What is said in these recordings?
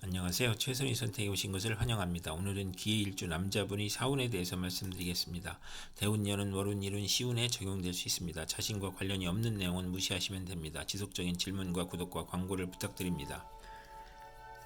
안녕하세요. 최선의 선택에 오신 것을 환영합니다. 오늘은 기해일주 남자분이 사운에 대해서 말씀드리겠습니다. 대운년은 월운, 일운, 시운에 적용될 수 있습니다. 자신과 관련이 없는 내용은 무시하시면 됩니다. 지속적인 질문과 구독과 광고를 부탁드립니다.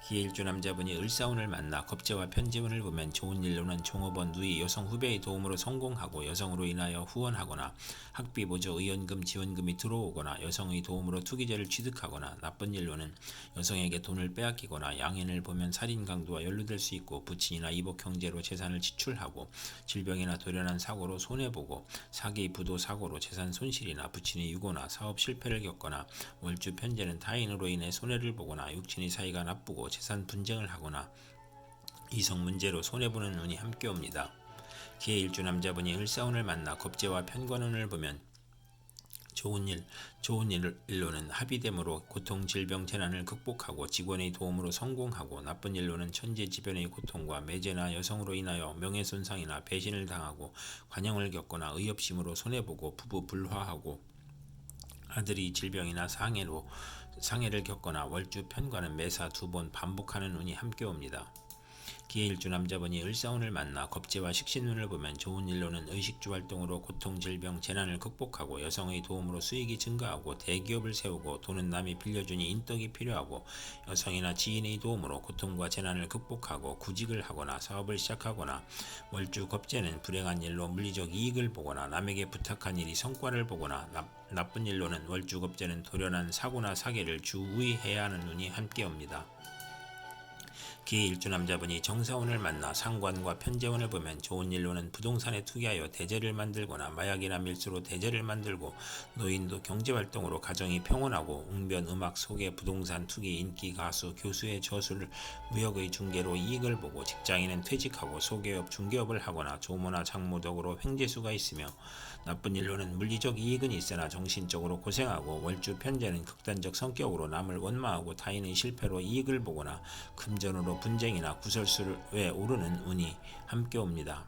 기해일주 남자분이 을사운을 만나 겁재와 편지운을 보면 좋은 일로는 종업원 누이 여성 후배의 도움으로 성공하고 여성으로 인하여 후원하거나 학비 보조 의연금 지원금이 들어오거나 여성의 도움으로 투기죄를 취득하거나 나쁜 일로는 여성에게 돈을 빼앗기거나 양인을 보면 살인 강도와 연루될 수 있고 부친이나 이복 형제로 재산을 지출하고 질병이나 돌연한 사고로 손해보고 사기 부도 사고로 재산 손실이나 부친이 유고나 사업 실패를 겪거나 월주 편제는 타인으로 인해 손해를 보거나 육친의 사이가 나쁘고 재산 분쟁을 하거나 이성 문제로 손해보는 운이 함께 옵니다. 기해 일주 남자분이 을사운을 만나 겁재와 편관운을 보면 좋은 일, 좋은 일로는 합의됨으로 고통, 질병, 재난을 극복하고 직원의 도움으로 성공하고 나쁜 일로는 천재지변의 고통과 매제나 여성으로 인하여 명예손상이나 배신을 당하고 관영을 겪거나 의협심으로 손해보고 부부 불화하고 아들이 질병이나 상해로 상해를 겪거나 월주 편과는 매사 두 번 반복하는 운이 함께 옵니다. 기해일주 남자분이 을사운을 만나 겁재와 식신운을 보면 좋은 일로는 의식주 활동으로 고통, 질병, 재난을 극복하고 여성의 도움으로 수익이 증가하고 대기업을 세우고 돈은 남이 빌려주니 인덕이 필요하고 여성이나 지인의 도움으로 고통과 재난을 극복하고 구직을 하거나 사업을 시작하거나 월주 겁재는 불행한 일로 물리적 이익을 보거나 남에게 부탁한 일이 성과를 보거나 나, 나쁜 일로는 월주 겁재는 돌연한 사고나 사계를 주의해야 하는 운이 함께 옵니다. 기해 일주 남자분이 정사운을 만나 상관과 편재운을 보면 좋은 일로는 부동산에 투기하여 대재를 만들거나 마약이나 밀수로 대재를 만들고 노인도 경제활동으로 가정이 평온하고 웅변 음악 소개 부동산 투기 인기 가수 교수의 저수를 무역의 중개로 이익을 보고 직장인은 퇴직하고 소개업 중개업을 하거나 조모나 장모 덕으로 횡재수가 있으며 나쁜 일로는 물리적 이익은 있으나 정신적으로 고생하고 월주 편재는 극단적 성격으로 남을 원망하고 타인의 실패로 이익을 보거나 금전으로 분쟁이나 구설수에 오르는 운이 함께 옵니다.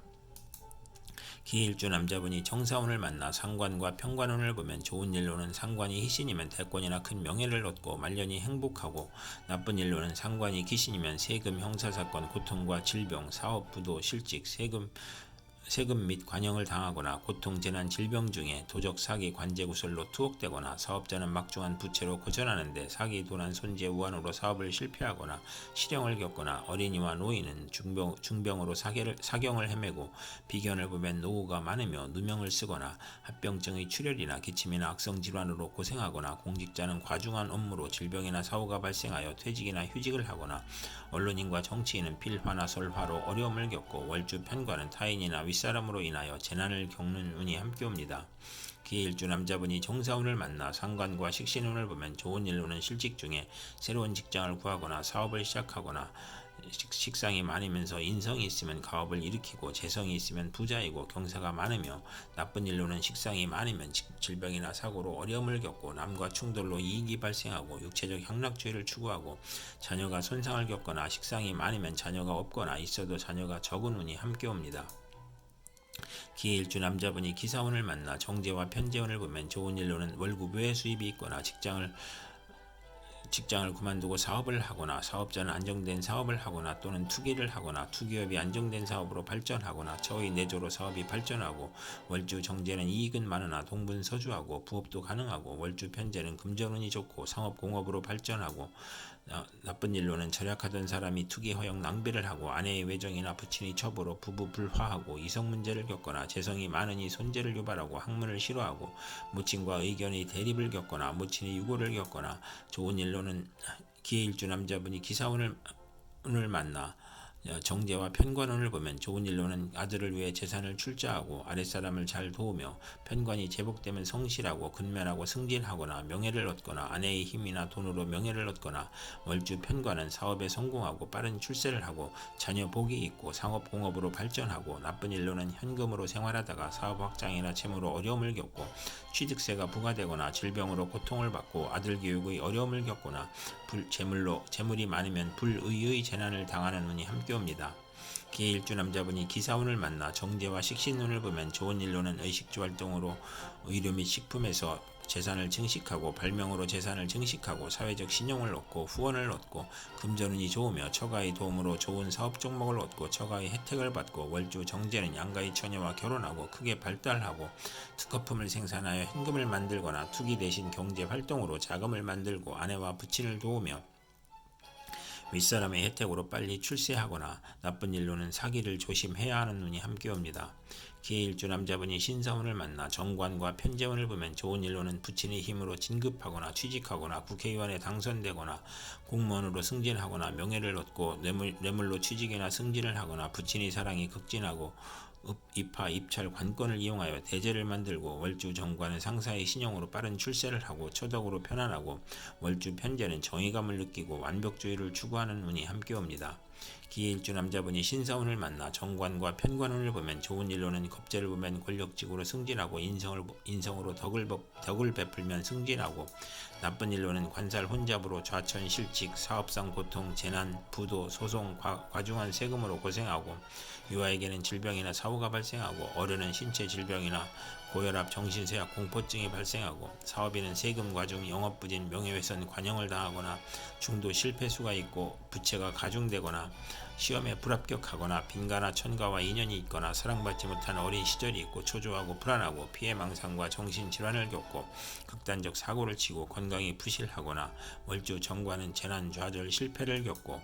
기일주 남자분이 정사운을 만나 상관과 평관운을 보면 좋은 일로는 상관이 희신이면 대권이나 큰 명예를 얻고 말년이 행복하고 나쁜 일로는 상관이 기신이면 세금 형사사건 고통과 질병 사업 부도 실직 세금 세금 및 관영을 당하거나 고통, 재난, 질병 중에 도적, 사기, 관제 구설로 투옥되거나 사업자는 막중한 부채로 고전하는데 사기, 도난, 손재, 우환으로 사업을 실패하거나 실형을 겪거나 어린이와 노인은 중병, 중병으로 사계를, 사경을 헤매고 비견을 보면 노후가 많으며 누명을 쓰거나 합병증의 출혈이나 기침이나 악성 질환으로 고생하거나 공직자는 과중한 업무로 질병이나 사고가 발생하여 퇴직이나 휴직을 하거나 언론인과 정치인은 필화나 설화로 어려움을 겪고 월주 편과는 타인이나 윗사람으로 인하여 재난을 겪는 운이 함께 옵니다. 기일주 남자분이 정사운을 만나 상관과 식신운을 보면 좋은 일로는 실직 중에 새로운 직장을 구하거나 사업을 시작하거나 식, 상이 많으면서 인성이 있으면 가업을 일으키고 재성이 있으면 부자이고 경사가 많으며 나쁜 일로는 식상이 많으면 질병이나 사고로 어려움을 겪고 남과 충돌로 이익이 발생하고 육체적 향락주의를 추구하고 자녀가 손상을 겪거나 식상이 많으면 자녀가 없거나 있어도 자녀가 적은 운이 함께 옵니다. 기일주 남자분이 기사원을 만나 정제와 편재원을 보면 좋은 일로는 월급 외 수입이 있거나 직장을 직장을 그만두고 사업을 하거나 사업자는 안정된 사업을 하거나 또는 투기를 하거나 투기업이 안정된 사업으로 발전하거나 저의 내조로 사업이 발전하고 월주 정제는 이익은 많으나 동분서주하고 부업도 가능하고 월주 편제는 금전운이 좋고 상업공업으로 발전하고 나쁜 일로는 절약하던 사람이 투기 허용 낭비를 하고 아내의 외정이나 부친의 첩으로 부부 불화하고 이성 문제를 겪거나 재성이 많으니 손재를 유발하고 학문을 싫어하고 무친과 의견의 대립을 겪거나 무친의 유고를 겪거나 좋은 일로는 기해일주 남자분이 기사원을 만나 정제와 편관원을 보면 좋은 일로는 아들을 위해 재산을 출자하고 아랫사람을 잘 도우며 편관이 제복되면 성실하고 근면하고 승진하거나 명예를 얻거나 아내의 힘이나 돈으로 명예를 얻거나 월주 편관은 사업에 성공하고 빠른 출세를 하고 자녀 복이 있고 상업공업으로 발전하고 나쁜 일로는 현금으로 생활하다가 사업 확장이나 채무로 어려움을 겪고 취득세가 부과되거나 질병으로 고통을 받고 아들 교육의 어려움을 겪거나 불, 재물로 재물이 많으면 불의의 재난을 당하는 운이 함께 옵니다. 기일주 남자분이 기사운을 만나 정제와 식신운을 보면 좋은 일로는 의식주 활동으로 의료 및 식품에서 재산을 증식하고 발명으로 재산을 증식하고 사회적 신용을 얻고 후원을 얻고 금전운이 좋으며 처가의 도움으로 좋은 사업 종목을 얻고 처가의 혜택을 받고 월주 정제는 양가의 처녀와 결혼하고 크게 발달하고 특허품을 생산하여 현금을 만들거나 투기 대신 경제 활동으로 자금을 만들고 아내와 부친을 도우며 윗사람의 혜택으로 빨리 출세하거나 나쁜 일로는 사기를 조심해야 하는 운이 함께 옵니다. 기해일주 남자분이 신사운을 만나 정관과 편재운을 보면 좋은 일로는 부친의 힘으로 진급하거나 취직하거나 국회의원에 당선되거나 공무원으로 승진하거나 명예를 얻고 뇌물, 뇌물로 취직이나 승진을 하거나 부친의 사랑이 극진하고 읍, 입하, 입찰, 관건을 이용하여 대제를 만들고 월주 정관은 상사의 신용으로 빠른 출세를 하고 처덕으로 편안하고 월주 편제는 정의감을 느끼고 완벽주의를 추구하는 운이 함께 옵니다. 기일주 남자분이 신사운을 만나 정관과 편관운을 보면 좋은 일로는 겁재를 보면 권력직으로 승진하고 인성을 인성으로 덕을 버- 덕을 베풀면 승진하고 나쁜 일로는 관살 혼잡으로 좌천 실직 사업상 고통 재난 부도 소송 과, 과중한 세금으로 고생하고 유아에게는 질병이나 사고가 발생하고 어른은 신체 질병이나 고혈압, 정신쇠약, 공포증이 발생하고 사업인은 세금 과중, 영업부진, 명예훼손, 관영을 당하거나 중도 실패수가 있고 부채가 가중되거나 시험에 불합격하거나 빈가나 천가와 인연이 있거나 사랑받지 못한 어린 시절이 있고 초조하고 불안하고 피해망상과 정신질환을 겪고 극단적 사고를 치고 건강이 부실하거나 월주 정관은 재난 좌절 실패를 겪고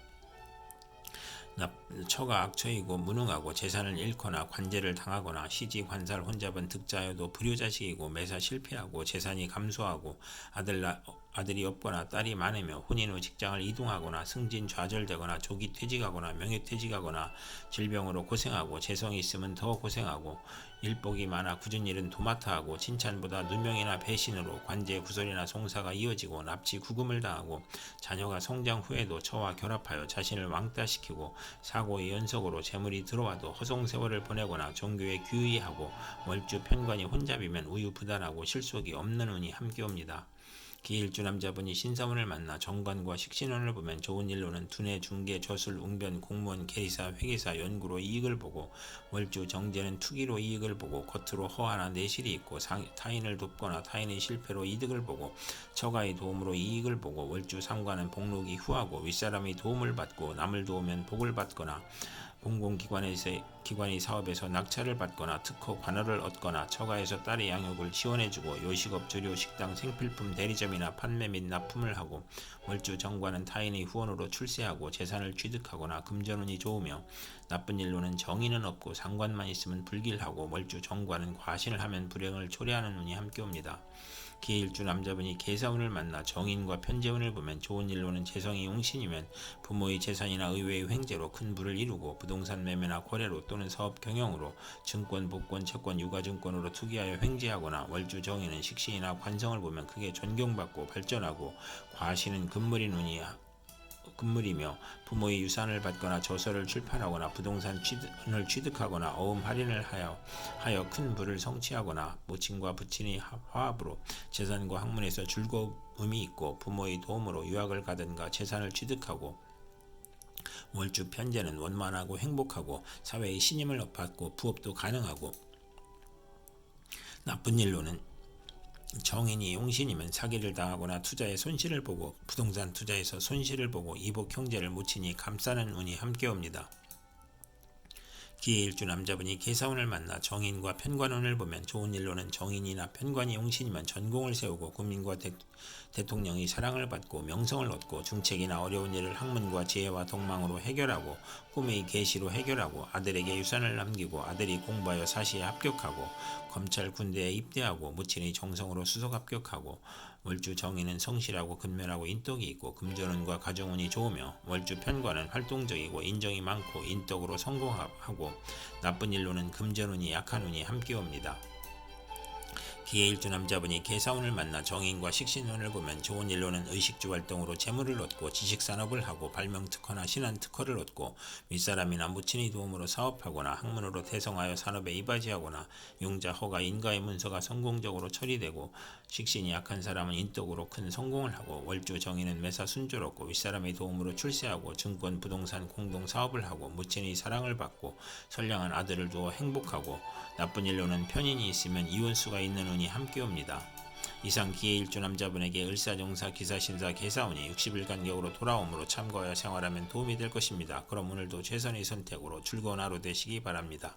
납- 처가 악처이고 무능하고 재산을 잃거나 관제를 당하거나 시지 관살 혼잡은 득자여도 불효자식이고 매사 실패하고 재산이 감소하고 아들 나- 아들이 없거나 딸이 많으며 혼인 후 직장을 이동하거나 승진 좌절되거나 조기 퇴직하거나 명예 퇴직하거나 질병으로 고생하고 재성이 있으면 더 고생하고 일복이 많아 굳은 일은 도맡아 하고 칭찬보다 누명이나 배신으로 관제 구설이나 송사가 이어지고 납치 구금을 당하고 자녀가 성장 후에도 처와 결합하여 자신을 왕따시키고 사고의 연속으로 재물이 들어와도 허송 세월을 보내거나 종교에 귀의하고 월주 편관이 혼잡이면 우유부단하고 실속이 없는 운이 함께 옵니다. 기일주 남자분이 신사원을 만나 정관과 식신원을 보면 좋은 일로는 두뇌, 중개, 저술, 웅변, 공무원, 계리사, 회계사, 연구로 이익을 보고 월주 정제는 투기로 이익을 보고 겉으로 허하나 내실이 있고 상- 타인을 돕거나 타인의 실패로 이득을 보고 처가의 도움으로 이익을 보고 월주 상관은 복록이 후하고 윗사람의 도움을 받고 남을 도우면 복을 받거나 공공기관에서 기관이 사업에서 낙찰을 받거나 특허 관할을 얻거나 처가에서 딸의 양육을 지원해주고 요식업 조료 식당 생필품 대리점이나 판매 및 납품을 하고 월주 정관은 타인의 후원으로 출세하고 재산을 취득하거나 금전운이 좋으며 나쁜 일로는 정의는 없고 상관만 있으면 불길하고 월주 정관은 과신을 하면 불행을 초래하는 운이 함께 옵니다. 기일주 남자분이 계사운을 만나 정인과 편재운을 보면 좋은 일로는 재성이 용신이면 부모의 재산이나 의외의 횡재로 큰 부를 이루고 부동산 매매나 거래로 또는 사업 경영으로 증권, 복권, 채권, 유가증권으로 투기하여 횡재하거나 월주 정인은 식신이나 관성을 보면 크게 존경받고 발전하고 과신은 금물인 운이 금물이며 부모의 유산을 받거나 저서를 출판하거나 부동산 취득을 취득 하거나 어음 할인을 하여 하여 큰 부를 성취하거나 모친과 부친의 하- 화합으로 재산과 학문에서 즐거움이 있고 부모의 도움으로 유학을 가든가 재산을 취득하고 월주 편제는 원만하고 행복하고 사회의 신임을 받고 부업도 가능하고 나쁜 일로는 정인이 용신이면 사기를 당하거나 투자에 손실을 보고 부동산 투자에서 손실을 보고 이복 형제를 묻히니 감싸는 운이 함께 옵니다. 기해일주 남자분이 계사운을 만나 정인과 편관운을 보면 좋은 일로는 정인이나 편관이 용신이면 전공을 세우고 국민과 대, 대통령이 사랑을 받고 명성을 얻고 중책이나 어려운 일을 학문과 지혜와 동망으로 해결하고 꿈의 계시로 해결하고 아들에게 유산을 남기고 아들이 공부하여 사시에 합격하고 검찰 군대에 입대하고 무친의 정성으로 수석 합격하고 월주 정의는 성실하고 근면하고 인덕이 있고 금전운과 가정운이 좋으며 월주 편관은 활동적이고 인정이 많고 인덕으로 성공하고 나쁜 일로는 금전운이 약한 운이 함께 옵니다. 기해일주 남자분이 계사운을 만나 정인과 식신운을 보면 좋은 일로는 의식주 활동으로 재물을 얻고 지식산업을 하고 발명특허나 신한특허를 얻고 윗사람이나 무친의 도움으로 사업하거나 학문으로 대성하여 산업에 이바지하거나 용자 허가 인가의 문서가 성공적으로 처리되고 식신이 약한 사람은 인덕으로 큰 성공을 하고 월주 정인은 매사 순조롭고 윗사람의 도움으로 출세하고 증권 부동산 공동 사업을 하고 무친의 사랑을 받고 선량한 아들을 두어 행복하고 나쁜 일로는 편인이 있으면 이혼수가 있는 운이 함께 옵니다. 이상 기회 일주 남자분에게 을사종사 기사신사 개사운이 60일 간격으로 돌아오므로 참고하여 생활하면 도움이 될 것입니다. 그럼 오늘도 최선의 선택으로 즐거운 하루 되시기 바랍니다.